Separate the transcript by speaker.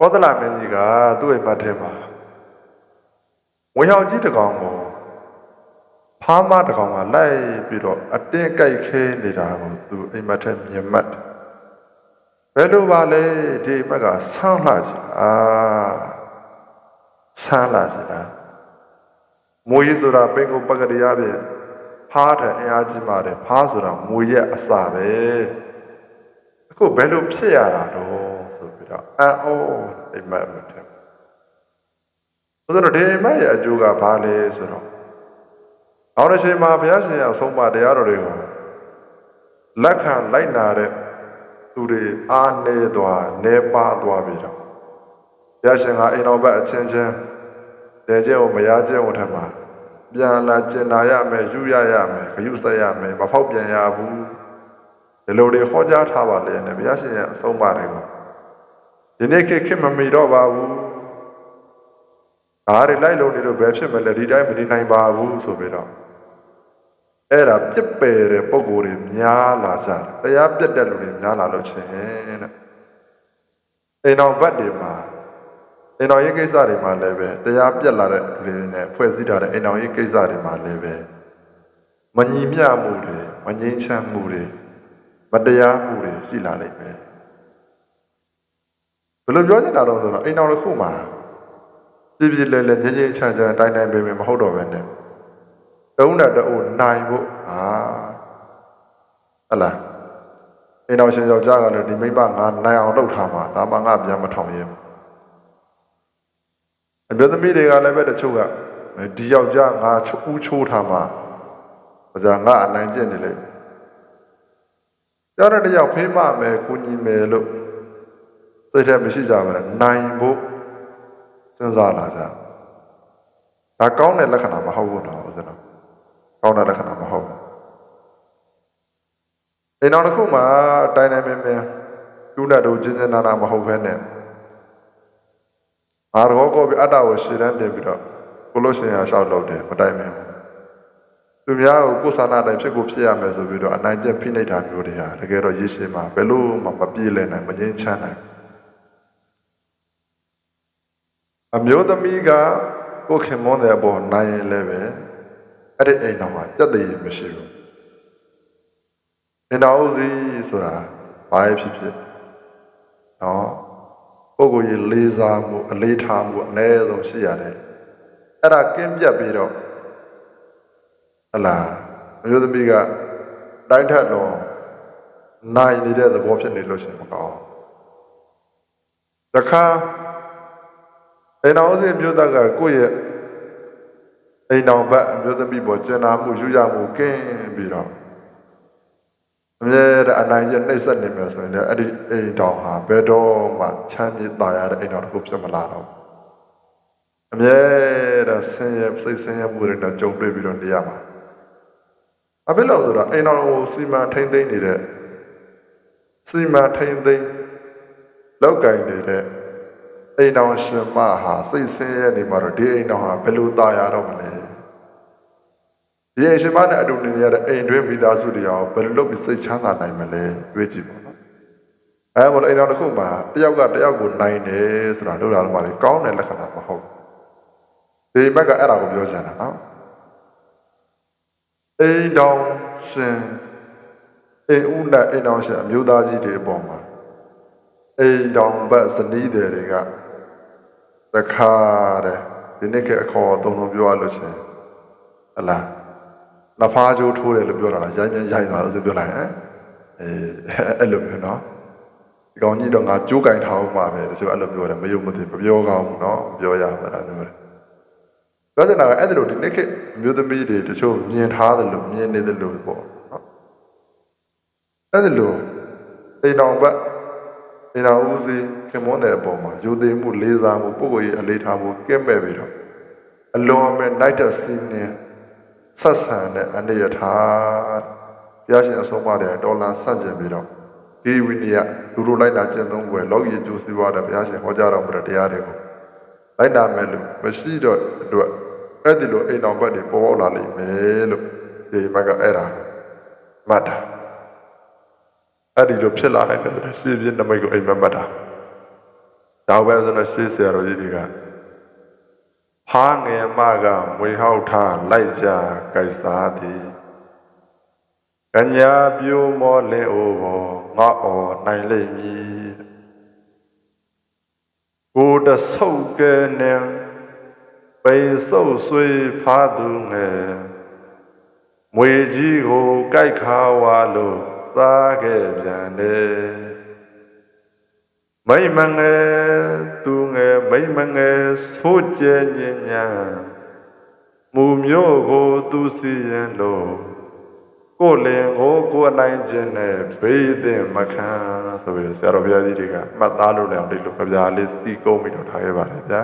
Speaker 1: ဘောဒလာမင်းကြီးကသူ့အိမ်မက်ထဲမှာဝင်ရောက်ကြီးတစ်ကောင်ကိုဖားမတစ်ကောင်ကလိုက်ပြီးတော့အတင်းကြိုက်ခဲနေတာကိုသူအိမ်မက်ထဲမြင်မှတ်တယ်ဘယ်လိုပါလဲဒီအိမ်မက်ကဆန်းလှချင်အာဆန်းလှချင်လားမိုးကြီးဆိုတာပင်ကိုပကရိယာဖြင့်ဖားတဲ့အင်အားကြီးပါတယ်ဖားဆိုတာမိုးရဲ့အစာပဲအခုဘယ်လိုဖြစ်ရတာတော့ဆို ပြီးတော့အံ့ဩအိမ်မက်မထင်ဘူးဆိုတော့ဒီအိမ်မက်ရဲ့အကျိုးကဘာလဲဆိုတော့နောက်တစ်ချိန်မှာဘုရားရှင်အဆုံးအမတရားတော်တွေကိုလက်ခံလိုက်နာတဲ့သူတွေအားနေသွားနေပါသွားပြီးတော့ဘုရားရှင်ကအိမ်တော်ဘက်အချင်းချင်းတဲကျဲကိုမရကျဲကိုထက်မှာပြန်လာကျင်နာရမယ်ယူရရမယ်ဂယုဆက်ရမယ်မဖောက်ပြန်ရဘူးဒီလိုတွေဟောကြားထားပါလေနဲ့ဘုရားရှင်ရဲ့အဆုံးအမတွေကို ဒီနေ့ခေတ်ခေတ်မမီတော့ပါဘူးအားတွေလိုက်လို့နေလို့ဘယ်ဖြစ်မလဲဒီတိုင်းမနေနိုင်ပါဘူးဆိုပြီးတော့အဲ့ဒါပြစ်ပယ်တဲ့ပုံကိုယ်တွေများလာကြတယ်တရားပြတ်တဲ့လူတွေများလာလို့ချင်းတဲ့အိမ်တော်ဘတ်တွေမှာအိမ်တော်ရေးကိစ္စတွေမှာလည်းပဲတရားပြတ်လာတဲ့လူတွေနဲ့ဖွဲ့စည်းထားတဲ့အိမ်တော်ရေးကိစ္စတွေမှာလည်းပဲမညီမျှမှုတွေမငြိမ်းချမ်းမှုတွေမတရားမှုတွေရှိလာလိမ့်မယ် ဘယ်လိုပြောချင်တာတော့ဆိုတော့အိမ်တော်တစ်ခုမှာပြည့်ပြည့်လဲလဲငြင်းငြင်းချမ်းချမ်းတိုင်းတိုင်းပင်ပင်မဟုတ်တော့ပဲနဲ့တုံးတဲ့တူနိုင်ဖို့ဟာဟတ်လားအိမ်တော်ရှင်ယောက်ျားကလည်းဒီမိဘငါနိုင်အောင်လုပ်ထားမှာဒါမှငါပြန်မထောင်ရင်အမျိုးသမီးတွေကလည်းပဲတချို့ကဒီယောက်ျားငါချိုးဦးချိုးထားမှာဒါကြောင့်ငါအနိုင်ကျင့်နေလိမ့်မယ်ကြောက်တဲ့တယောက်ဖေးမမယ်ကိုညီမယ်လို့ စိတ်ထဲမရှိကြပါနဲ့နိုင်ဖို့စဉ်းစားလာကြဒါကောင်းတဲ့လက္ခဏာမဟုတ်ဘူးနော်ဦးဇင်းတို့ကောင်းတဲ့လက္ခဏာမဟုတ်ဘူးအိမ်တော်တစ်ခုမှာတိုင်းတိုင်းမင်းမင်းကျူးတဲ့တို့ချင်းချင်းနာနာမဟုတ်ဘဲနဲ့အာရောကောပြီးအတ္တကိုရှည်တန်းတင်ပြီးတော့ကိုလို့ရှင်ရရှောက်လုပ်တယ်မတိုင်မင်းသူများကိုကိုယ်ဆန္ဒတိုင်းဖြစ်ကိုဖြစ်ရမယ်ဆိုပြီးတော့အနိုင်ကျင့်ဖိနှိပ်တာမျိုးတွေဟာတကယ်တော့ရည်ရှိမှာဘယ်လို့မှမပြေလည်နိုင်မငြင်းချမ်းနိုင် အမျိုးသမီးကကိုယ်ခင်မွန်းတဲ့အပေါ်နိုင်ရင်လည်းပဲအဲ့ဒီအိမ်တော်မှာတက်တည်မရှိဘူးအိမ်တော်ဦးစီးဆိုတာဘာဖြစ်ဖြစ်နော်ပုဂ္ဂိုလ်ကြီးလေးစားမှုအလေးထားမှုအ ਨੇ ဆုံးရှိရတယ်အဲ့ဒါကင်းပြတ်ပြီးတော့ဟလာအမျိုးသမီးကတိုင်းထက်တော့နိုင်နေတဲ့သဘောဖြစ်နေလို့ရှိရင်မကောင်းတခါ အိမ်တော်စင်မြို့သားကကိုယ့်ရဲ့အိမ်တော်ဘက်အမျိုးသမီးပေါ်ကျင်နာမှုယူရမှုကင်းပြီးတော့အမြဲတမ်းအနိုင်ကျနှိမ့်ဆက်နေမယ်ဆိုရင်လည်းအဲ့ဒီအိမ်တော်ဟာဘယ်တော့မှချမ်းမြေ့တာရတဲ့အိမ်တော်တစ်ခုဖြစ်မလာတော့ဘူးအမြဲတမ်းဆင်းရဲစိတ်ဆင်းရဲမှုတွေနဲ့ကြုံတွေ့ပြီးတော့နေရမှာအဘယ်လို့ဆိုတော့အိမ်တော်ကိုစီမံထိမ့်သိမ့်နေတဲ့စီမံထိမ့်သိမ့်လောက်ကင်နေတဲ့ အိမ်တော်ရှင်မဟာစိတ်ဆင်းရဲနေမှာတော့ဒီအိမ်တော်ဟာဘယ်လိုตายရတော့မလဲဒီအိမ်ရှင်မနဲ့အတူနေရတဲ့အိမ်တွင်းမိသားစုတွေရောဘယ်လိုလုပ်ပြီးစိတ်ချမ်းသာနိုင်မလဲတွေးကြည့်ပါတော့အဲဘောအိမ်တော်တစ်ခုမှာတယောက်ကတယောက်ကိုနိုင်တယ်ဆိုတာလို့လာတော့မှလေကောင်းတဲ့လက္ခဏာမဟုတ်ဘူးဒီဘက်ကအဲ့ဒါကိုပြောချင်တာနော် အိမ်တော်ရှင်အိမ်ဦးနဲ့အိမ်တော်ရှင်အမျိုးသားကြီးတွေအပေါ်မှာအိမ်တော်ဘက်ဇနီးတွေတွေက တခါတဲ့ဒီနေ့ခေတ်အခေါ်အသုံးလုံးပြောရလို့ရှင်ဟလာနဖားကြိုးထိုးတယ်လို့ပြောတာလားရိုင်းမြန်ရိုင်းသွားလို့ဆိုပြောလိုက်ဟမ်အေးအဲ့လိုမျိုးနော်ဒီကောင်ကြီးတော့ငါကြိုးကင်ထားအောင်ပါပဲတချို့အဲ့လိုပြောတယ်မယုံမသိမပြောကောင်းဘူးနော်မပြောရပါလားမျိုးတယ်ပြောချင်တာကအဲ့ဒါလိုဒီနေ့ခေတ်အမျိုးသမီးတွေတချို့မြင်ထားတယ်လို့မြင်နေတယ်လို့ပေါ့နော်အဲ့ဒါလိုအိမ်တော်ဘက် အိမ်တော်ဦးစီးခင်မွန်းတဲ့အပေါ်မှာယူသေးမှုလေးစားမှုပုဂ္ဂိုလ်ရေးအလေးထားမှုကင်းမဲ့ပြီးတော့အလွန်အမဲ့နိုင်တဲ့စီးနေဆက်ဆံတဲ့အနေရထားဘုရားရှင်အဆုံးအမတဲ့ဒေါ်လာဆန့်ကျင်ပြီးတော့ဒီဝိနည်းလူတို့လိုက်လာကျင့်သုံးပွဲလောကီကျိုးစီးပွားတဲ့ဘုရားရှင်ဟောကြားတော်မူတဲ့တရားတွေကိုလိုက်နာမယ်လို့မရှိတော့အတွက်အဲ့ဒီလိုအိမ်တော်ဘက်တွေပေါ်ပေါက်လာလိမ့်မယ်လို့ဒီဘက်ကအဲ့ဒါမှတ်တာ အဲ့ဒီလိုဖြစ်လာနိုင်တယ်ဆိုတော့စီပြင်းနမိတ်ကိုအိမ်မက်မှတ်တာဒါပဲဆိုတော့ရှေးဆရာတော်ကြီးတွေကဖားငယ်မကမွေဟောက်ထားလိုက်ကြကြိုက်စားသည်ကညာပြိုမောလင်းအိုဘောငါအော်နိုင်လိမ့်မည်ကိုတဆုပ်ကဲနေပိန်ဆုပ်ဆွေးဖားသူငယ်မွေကြီးကိုကြိုက်ခါဝါလို့ သားခဲ့ပြန်တယ်မိမ့်မငယ်သူငယ်မိမ့်မငယ်ဆိုးကြညင်ညာမူမျိုးကိုသူစီရင်လို့ကိုယ်လင်ကိုကိုယ်အနိုင်ခြင်းနဲ့ဘေးသင့်မခံဆိုပြီးဆရာတော်ဘုရားကြီးတွေကမှတ်သားလို့လည်းအောင်ဒီလိုကြပြားလေးစီကုံးပြီးတော့ထားခဲ့ပါတယ်ဗျာ